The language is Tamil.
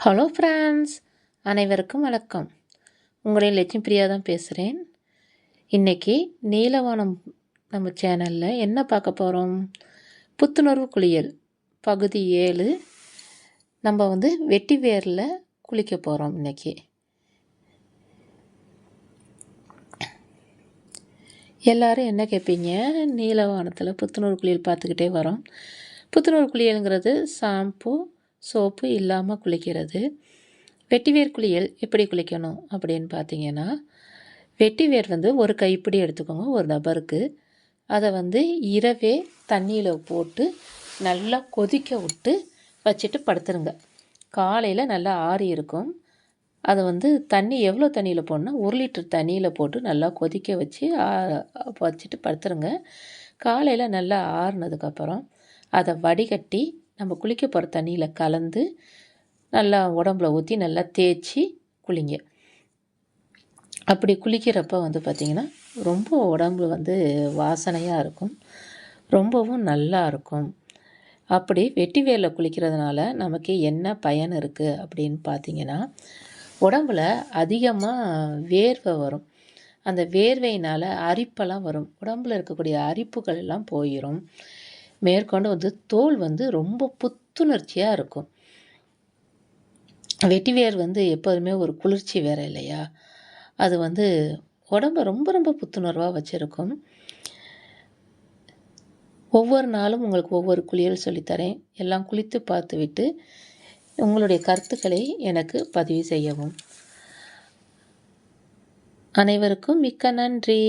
ஹலோ ஃப்ரெண்ட்ஸ் அனைவருக்கும் வணக்கம். உங்களையும் லட்சுமி பிரியா தான் பேசுகிறேன் இன்றைக்கி நீலவானம் நம்ம சேனலில் என்ன பார்க்க போகிறோம் புத்துணர்வு குளியல் பகுதி ஏழு. நம்ம வந்து வெட்டி வேரில் குளிக்க போகிறோம் இன்றைக்கி எல்லோரும் என்ன கேட்பீங்க நீலவானத்தில் புத்துணர்வு குளியல் பார்த்துக்கிட்டே வரோம். புத்துணர்வு குளியலுங்கிறது ஷாம்பு சோப்பு இல்லாமல் குளிக்கிறது. வெட்டிவேர் குளியல் எப்படி குளிக்கணும் அப்படின்னு பார்த்தீங்கன்னா வெட்டிவேர் வந்து ஒரு கைப்பிடி எடுத்துக்கோங்க ஒரு நபருக்கு. அதை வந்து இரவே தண்ணியில் போட்டு நல்லா கொதிக்க விட்டு வச்சுட்டு படுத்துருங்க. காலையில் நல்லா ஆறி இருக்கும். அதை வந்து தண்ணி எவ்வளோ தண்ணியில் போடணும்னா ஒரு லிட்டர் தண்ணியில் போட்டு நல்லா கொதிக்க வச்சு வச்சுட்டு படுத்துருங்க. காலையில் நல்லா ஆறுனதுக்கப்புறம் அதை வடிகட்டி நம்ம குளிக்க போகிற தண்ணியில் கலந்து நல்லா உடம்புல ஊற்றி நல்லா தேய்ச்சி குளிங்க. அப்படி குளிக்கிறப்ப வந்து பார்த்திங்கன்னா ரொம்ப உடம்பு வந்து வாசனையாக இருக்கும். ரொம்பவும் நல்லா இருக்கும். அப்படி வெட்டி வேரில் குளிக்கிறதுனால நமக்கு என்ன பயன் இருக்குது அப்படின்னு பார்த்தீங்கன்னா உடம்புல அதிகமாக வேர்வை வரும். அந்த வேர்வையினால் அரிப்பெல்லாம் வரும். உடம்புல இருக்கக்கூடிய அரிப்புகள் எல்லாம் போயிடும் மேற்கொண்டு வந்து தோல் வந்து ரொம்ப புத்துணர்ச்சியாக இருக்கும். வெட்டிவேர் வந்து எப்போதுமே ஒரு குளிர்ச்சி வேறு இல்லையா? அது வந்து உடம்ப ரொம்ப ரொம்ப புத்துணர்வாக வச்சுருக்கும். ஒவ்வொரு நாளும் உங்களுக்கு ஒவ்வொரு குளியல் சொல்லித்தரேன் எல்லாம் குளித்து பார்த்துவிட்டு உங்களுடைய கருத்துக்களை எனக்கு பதிவு செய்யவும். அனைவருக்கும் மிக்க நன்றி.